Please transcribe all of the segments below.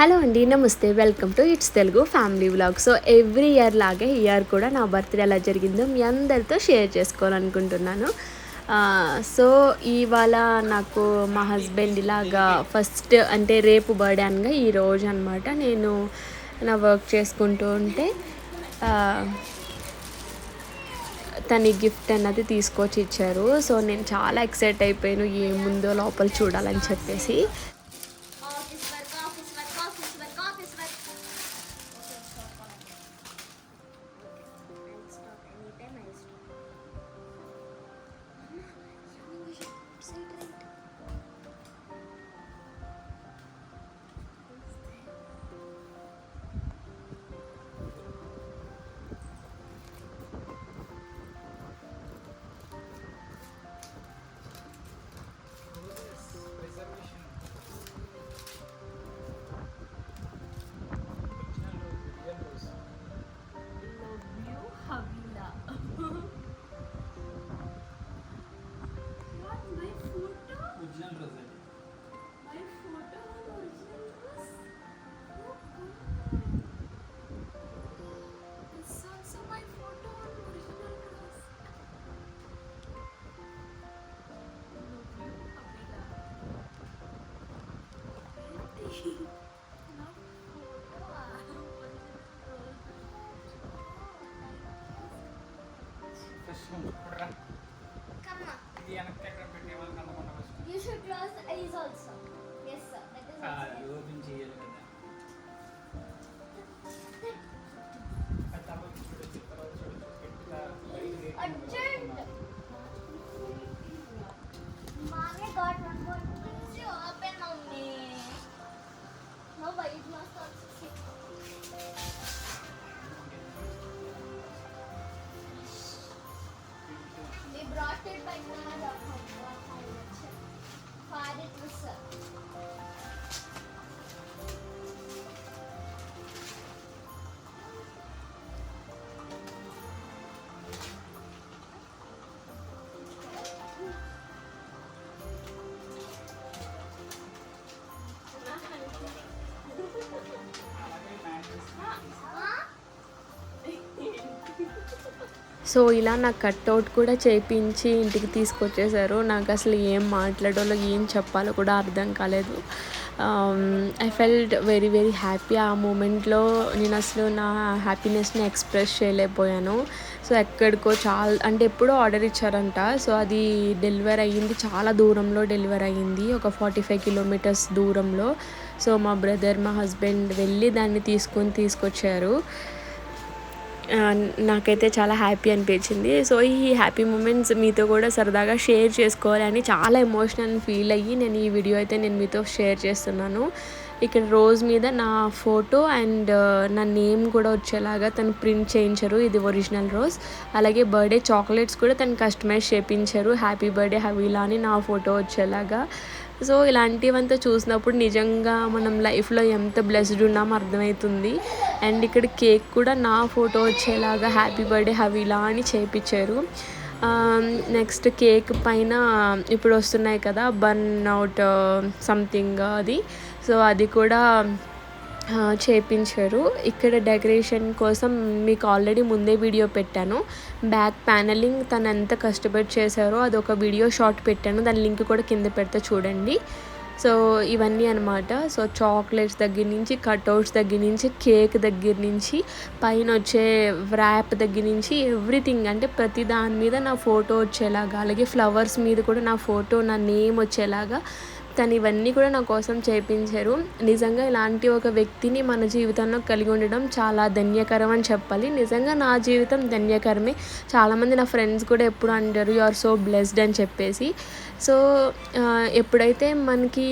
Hello అండి నమస్తే. Welcome to it's Telugu family vlog so every year లాగే year కూడా నా బర్త్డే ఎలా జరిగిందో మీ అందరితో షేర్ చేసుకోవాలనుకుంటున్నాను. సో ఇవాళ నాకు మా హస్బెండ్ ఇలాగా ఫస్ట్ అంటే రేపు బర్త్డే అనగా ఈ రోజు అనమాట నేను నా వర్క్ చేసుకుంటూ ఉంటే తని తన గిఫ్ట్ అన్నది తీసుకొచ్చి ఇచ్చారు. సో నేను చాలా ఎక్సైట్ అయిపోయాను. ఏముందో లోపల చూడాలని చెప్పేసి. ఫస్ట్ రా Come on. ఇది వెనక్కి ఎక్కడ పెట్టేవాళ్ళు eyes also. Yes, sir. That is also. So ఇలా నాకు కట్అవుట్ కూడా చేయించి ఇంటికి తీసుకొచ్చేసారు. నాకు అసలు ఏం మాట్లాడాలో ఏం చెప్పాలో కూడా అర్థం కాలేదు. I felt very very happy ఆ మూమెంట్లో నేను అసలు నా హ్యాపీనెస్ని ఎక్స్ప్రెస్ చేయలేకపోయాను. సో ఎక్కడికో చాలా అంటే ఎప్పుడో ఆర్డర్ ఇచ్చారంట. సో అది డెలివర్ అయ్యింది చాలా దూరంలో డెలివర్ అయ్యింది. ఒక ఫార్టీ ఫైవ్ కిలోమీటర్స్ దూరంలో. సో మా బ్రదర్ మా హస్బెండ్ వెళ్ళి దాన్ని తీసుకొని తీసుకొచ్చారు. నాకైతే చాలా హ్యాపీ అనిపించింది. సో ఈ హ్యాపీ మూమెంట్స్ మీతో కూడా సరదాగా షేర్ చేసుకోవాలని చాలా ఎమోషనల్ ఫీల్ అయ్యి నేను ఈ వీడియో అయితే నేను మీతో షేర్ చేస్తున్నాను. ఇక్కడ రోజ్ మీద నా ఫోటో అండ్ నా నేమ్ కూడా వచ్చేలాగా తను ప్రింట్ చేయించారు. ఇది ఒరిజినల్ రోజ్. అలాగే బర్త్డే చాక్లెట్స్ కూడా తను కస్టమైజ్ చేయించారు హ్యాపీ బర్త్డే హవీలా అని నా ఫోటో వచ్చేలాగా. సో ఇలాంటివంతా చూసినప్పుడు నిజంగా మనం లైఫ్లో ఎంత బ్లెస్డ్ ఉన్నామో అర్థమవుతుంది. అండ్ ఇక్కడ కేక్ కూడా నా ఫోటో వచ్చేలాగా హ్యాపీ బర్త్డే హవీలా అని చేపించారు. నెక్స్ట్ కేక్ పైన ఇప్పుడు వస్తున్నాయి కదా బర్న్ అవుట్ సంథింగ్ అది. సో అది కూడా చేపించారు. ఇక్కడ డెకరేషన్ కోసం మీకు ఆల్రెడీ ముందే వీడియో పెట్టాను. బ్యాక్ ప్యానలింగ్ తను ఎంత కష్టపడి చేశారో అది ఒక వీడియో షార్ట్ పెట్టాను. దాని లింక్ కూడా కింద పెడితే చూడండి. సో ఇవన్నీ అనమాట సో చాక్లెట్స్ దగ్గర నుంచి కట్అవుట్స్ దగ్గర నుంచి కేక్ దగ్గర నుంచి పైన వచ్చే ర్యాప్ దగ్గర నుంచి ఎవ్రీథింగ్ అంటే ప్రతి దాని మీద నా ఫోటో వచ్చేలాగా అలాగే ఫ్లవర్స్ మీద కూడా నా ఫోటో నా నేమ్ వచ్చేలాగా తను ఇవన్నీ కూడా నా కోసం చేయించారు నిజంగా ఇలాంటి ఒక వ్యక్తిని మన జీవితంలో కలిగి ఉండడం చాలా ధన్యకరం అని చెప్పాలి. నిజంగా నా జీవితం ధన్యకరమే. చాలామంది నా ఫ్రెండ్స్ కూడా ఎప్పుడు అంటారు యు ఆర్ సో బ్లెస్డ్ అని చెప్పేసి. సో ఎప్పుడైతే మనకి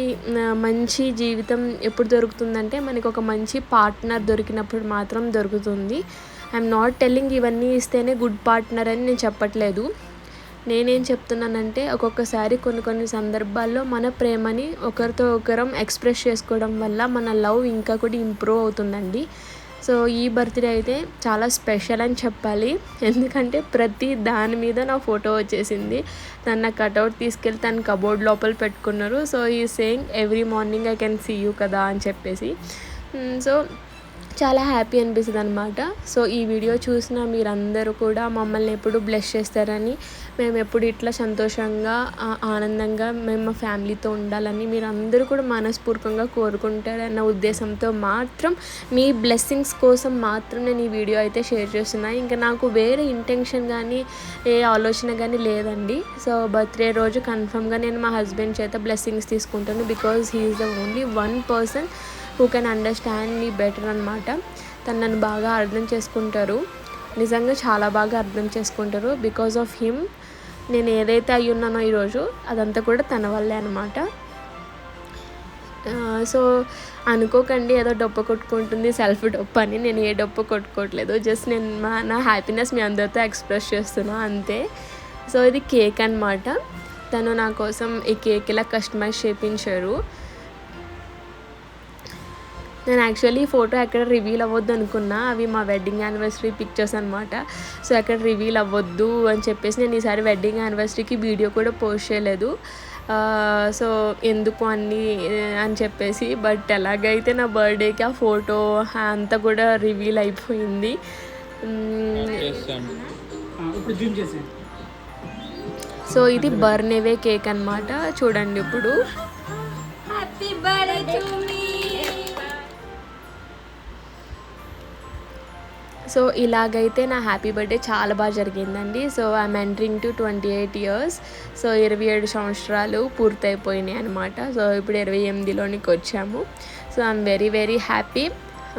మంచి జీవితం ఎప్పుడు దొరుకుతుందంటే మనకి ఒక మంచి పార్ట్నర్ దొరికినప్పుడు మాత్రం దొరుకుతుంది. ఐఎమ్ నాట్ టెల్లింగ్ ఇవన్నీ ఇస్తేనే గుడ్ పార్ట్నర్ అని నేను చెప్పట్లేదు. నేనేం చెప్తున్నానంటే ఒక్కొక్కసారి కొన్ని కొన్ని సందర్భాల్లో మన ప్రేమని ఒకరితో ఒకరం ఎక్స్ప్రెస్ చేసుకోవడం వల్ల మన లవ్ ఇంకా కూడా ఇంప్రూవ్ అవుతుందండి. సో ఈ బర్త్డే అయితే చాలా స్పెషల్ అని చెప్పాలి. ఎందుకంటే ప్రతి దాని మీద నా ఫోటో వచ్చేసింది. తను నా కటౌట్ తీసుకెళ్ళి తను కబోర్డ్ లోపల పెట్టుకున్నారు. సో ఈ saying every morning I can see you కదా అని చెప్పేసి. సో చాలా హ్యాపీ అనిపిస్తుంది అనమాట సో ఈ వీడియో చూసిన మీరందరూ కూడా మమ్మల్ని ఎప్పుడు బ్లెస్ చేస్తారని మేము ఎప్పుడు ఇట్లా సంతోషంగా ఆనందంగా మేము మా ఫ్యామిలీతో ఉండాలని మీరు అందరూ కూడా మనస్ఫూర్వకంగా కోరుకుంటారన్న ఉద్దేశంతో మాత్రం మీ బ్లెస్సింగ్స్ కోసం మాత్రం నేను ఈ వీడియో అయితే షేర్ చేస్తున్నా. ఇంకా నాకు వేరే ఇంటెన్షన్ కానీ ఏ ఆలోచన కానీ లేదండి. సో బర్త్డే రోజు కన్ఫర్మ్గా నేను మా హస్బెండ్ చేత బ్లెస్సింగ్స్ తీసుకుంటాను. Because he is the only one person who can understand me better అనమాట తను నన్ను బాగా అర్థం చేసుకుంటారు. నిజంగా చాలా బాగా అర్థం చేసుకుంటారు. బికాజ్ ఆఫ్ హిమ్ నేను ఏదైతే అయి ఉన్నానో ఈరోజు అదంతా కూడా తన వల్లే అనమాట సో అనుకోకండి ఏదో డొప్ప కొట్టుకుంటుంది సెల్ఫ్ డొప్ప అని. నేను ఏ డొప్ప కొట్టుకోవట్లేదు. జస్ట్ నేను మా నా హ్యాపీనెస్ మీ అందరితో ఎక్స్ప్రెస్ చేస్తున్నా అంతే. సో ఇది కేక్ అనమాట తను నా కోసం ఈ కేక్ ఇలా కస్టమైజ్ చేయించారు నేను యాక్చువల్లీ ఈ ఫోటో ఎక్కడ రివీల్ అవ్వద్దు అనుకున్నా. అవి మా వెడ్డింగ్ యానివర్సరీ పిక్చర్స్ అనమాట సో ఎక్కడ రివీల్ అవ్వద్దు అని చెప్పేసి నేను ఈసారి వెడ్డింగ్ యానివర్సరీకి వీడియో కూడా పోస్ట్ చేయలేదు. ఆ, సో ఎందుకు అన్ని అని చెప్పేసి. బట్ ఎలాగైతే నా బర్త్డేకి ఆ ఫోటో అంతా కూడా రివీల్ అయిపోయింది. సో ఇది బర్నేవే కేక్ అన్నమాట. చూడండి ఇప్పుడు. హ్యాపీ బర్త్డే సో ఇలాగైతే నా హ్యాపీ బర్త్డే చాలా బాగా జరిగిందండి. So I'm entering to twenty eight years so ఇరవై ఏడు సంవత్సరాలు పూర్తయిపోయినాయి అనమాట సో ఇప్పుడు ఇరవై ఎనిమిదిలోనికి వచ్చాము. So I'm very very happy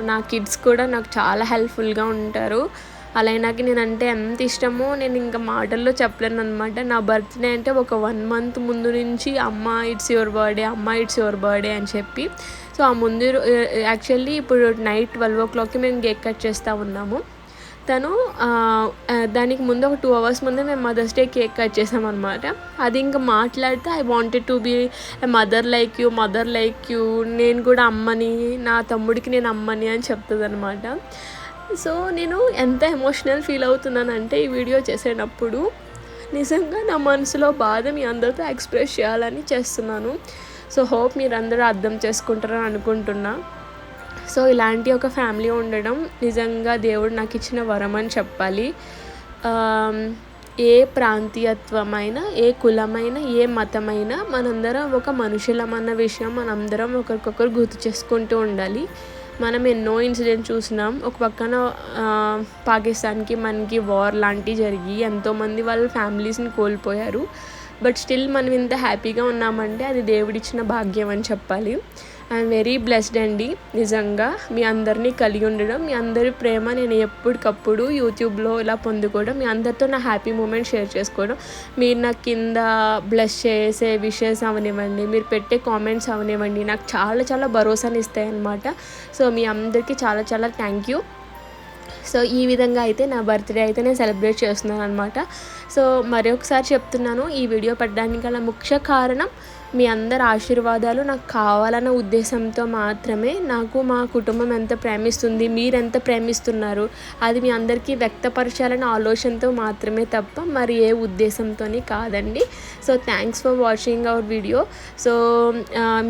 నా కిడ్స్ కూడా నాకు చాలా హెల్ప్ఫుల్గా ఉంటారు. అలైనాకి నేను అంటే ఎంత ఇష్టమో నేను ఇంకా మాటల్లో చెప్పలేను అనమాట నా బర్త్డే అంటే ఒక వన్ మంత్ ముందు నుంచి అమ్మ ఇట్స్ యువర్ బర్త్డే అమ్మ ఇట్స్ యువర్ బర్త్డే అని చెప్పి. సో ఆ ముందు యాక్చువల్లీ ఇప్పుడు నైట్ ట్వెల్వ్ ఓ క్లాక్కి మేము కేక్ కట్ చేస్తూ ఉన్నాము. తను దానికి ముందు ఒక టూ అవర్స్ ముందే మేము మదర్స్ డే కేక్ కట్ చేసామన్నమాట. అది ఇంకా మాట్లాడితే I wanted to be mother like you mother like you నేను కూడా అమ్మని నా తమ్ముడికి నేను అమ్మని అని చెప్తుంది అనమాట సో నేను ఎంత ఎమోషనల్ ఫీల్ అవుతున్నానంటే ఈ వీడియో చేసేటప్పుడు నిజంగా నా మనసులో బాధ మీ అందరితో ఎక్స్ప్రెస్ చేయాలని చేస్తున్నాను. సో హోప్ మీరందరూ అర్థం చేసుకుంటారని అనుకుంటున్నా. సో ఇలాంటి ఒక ఫ్యామిలీ ఉండడం నిజంగా దేవుడు నాకు ఇచ్చిన వరం అని చెప్పాలి. ఏ ప్రాంతీయత్వమైన ఏ కులమైన ఏ మతమైన మనందరం ఒక మనుషులం అన్న విషయం మనందరం ఒకరికొకరు గుర్తు చేసుకుంటూ ఉండాలి. మనం ఎన్నో ఇన్సిడెంట్ చూసినాం. ఒక పక్కన పాకిస్తాన్కి మనకి వార్ లాంటివి జరిగి ఎంతోమంది వాళ్ళ ఫ్యామిలీస్ని కోల్పోయారు. బట్ స్టిల్ మనం ఇంత హ్యాపీగా ఉన్నామంటే అది దేవుడిచ్చిన భాగ్యం అని చెప్పాలి. ఐఎమ్ వెరీ బ్లెస్డ్ అండి. నిజంగా మీ అందరినీ కలిగి ఉండడం మీ అందరి ప్రేమ నేను ఎప్పటికప్పుడు యూట్యూబ్లో ఇలా పొందుకోవడం మీ అందరితో నా హ్యాపీ మూమెంట్ షేర్ చేసుకోవడం. మీరు నాకు కింద బ్లెస్ చేసే విషెస్ అవనివ్వండి మీరు పెట్టే కామెంట్స్ అవనివ్వండి నాకు చాలా చాలా భరోసాని ఇస్తాయి అన్నమాట సో మీ అందరికీ చాలా చాలా థ్యాంక్ యూ సో ఈ విధంగా అయితే నా బర్త్డే అయితే నేను సెలబ్రేట్ చేస్తున్నాను అనమాట సో మరొకసారి చెప్తున్నాను ఈ వీడియో పెట్టడానికి గల ముఖ్య కారణం మీ అందరి ఆశీర్వాదాలు నాకు కావాలన్న ఉద్దేశంతో మాత్రమే నాకు మా కుటుంబం ఎంత ప్రేమిస్తుంది మీరు ఎంత ప్రేమిస్తున్నారు అది మీ అందరికీ వ్యక్తపరచాలనే ఆలోచనతో మాత్రమే తప్ప మరి ఏ ఉద్దేశంతోని కాదండి. So thanks for watching our video so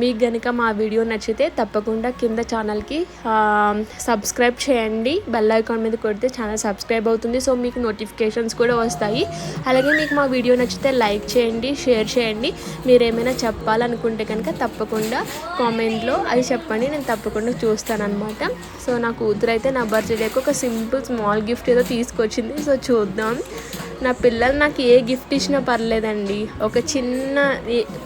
మీకు గనుక మా వీడియో నచ్చితే తప్పకుండా కింద ఛానల్కి సబ్స్క్రైబ్ చేయండి. బెల్ ఐకాన్ మీద కొడితే ఛానల్ సబ్స్క్రైబ్ అవుతుంది. సో మీకు నోటిఫికేషన్స్ కూడా వస్తాయి. అలాగే మీకు మా వీడియో నచ్చితే లైక్ చేయండి షేర్ చేయండి. మీరేమైనా చెప్ చెప్పాలనుకుంటే కనుక తప్పకుండా కామెంట్లో అది చెప్పండి నేను తప్పకుండా చూస్తానమాట సో నా కూతురు అయితే నా బర్త్డేకి ఒక సింపుల్ స్మాల్ గిఫ్ట్ ఏదో తీసుకొచ్చింది. సో చూద్దాం. నా పిల్లలు నాకు ఏ గిఫ్ట్ ఇచ్చినా పర్లేదండి. ఒక చిన్న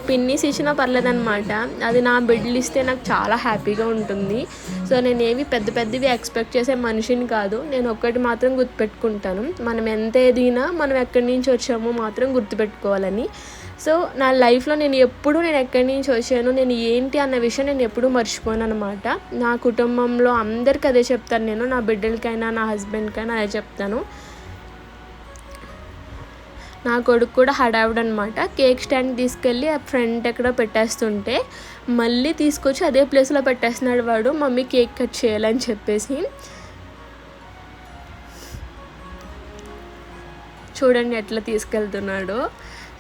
పిన్నిస్ ఇచ్చినా పర్లేదన్నమాట. అది నా బిడ్డలు ఇస్తే నాకు చాలా హ్యాపీగా ఉంటుంది. సో నేను ఏవి పెద్ద పెద్దవి ఎక్స్పెక్ట్ చేసే మనిషిని కాదు. నేను ఒక్కటి మాత్రం గుర్తుపెట్టుకుంటాను. మనం ఎంత ఎదిగినా మనం ఎక్కడి నుంచి వచ్చామో మాత్రం గుర్తుపెట్టుకోవాలని. సో నా లైఫ్లో నేను ఎప్పుడు నేను ఎక్కడి నుంచి వచ్చాను నేను ఏంటి అన్న విషయం నేను ఎప్పుడూ మర్చిపోను అనమాట నా కుటుంబంలో అందరికీ అదే చెప్తాను నేను నా బిడ్డలకైనా నా హస్బెండ్కైనా అదే చెప్తాను. నా కొడుకు కూడా హడావిడ్ అనమాట కేక్ స్టాండ్ తీసుకెళ్ళి ఆ ఫ్రంట్ ఎక్కడ పెట్టేస్తుంటే మళ్ళీ తీసుకొచ్చి అదే ప్లేస్లో పెట్టేస్తున్నాడు వాడు మమ్మీ కేక్ కట్ చేయాలని చెప్పేసి. చూడండి ఎట్లా తీసుకెళ్తున్నాడో.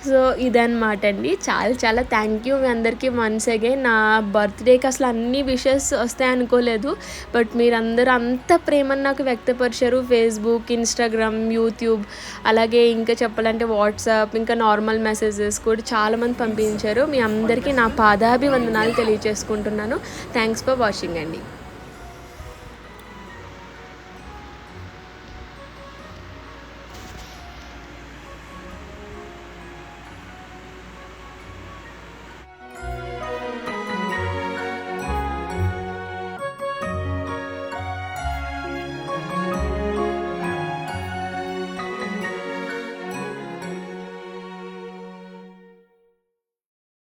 సో ఇదన్నమాట అండి చాలా చాలా థ్యాంక్ యూ మీ అందరికీ వన్స్ అగైన్ నా బర్త్డేకి అసలు అన్ని విషెస్ వస్తాయి అనుకోలేదు. బట్ మీరందరూ అంత ప్రేమను నాకు వ్యక్తపరిచారు. ఫేస్బుక్ ఇన్స్టాగ్రామ్ యూట్యూబ్ అలాగే ఇంకా చెప్పాలంటే వాట్సాప్ ఇంకా నార్మల్ మెసేజెస్ కూడా చాలామంది పంపించారు. మీ అందరికీ నా పాదాభివందనాలు తెలియజేసుకుంటున్నాను థ్యాంక్స్ ఫర్ వాచింగ్ అండి.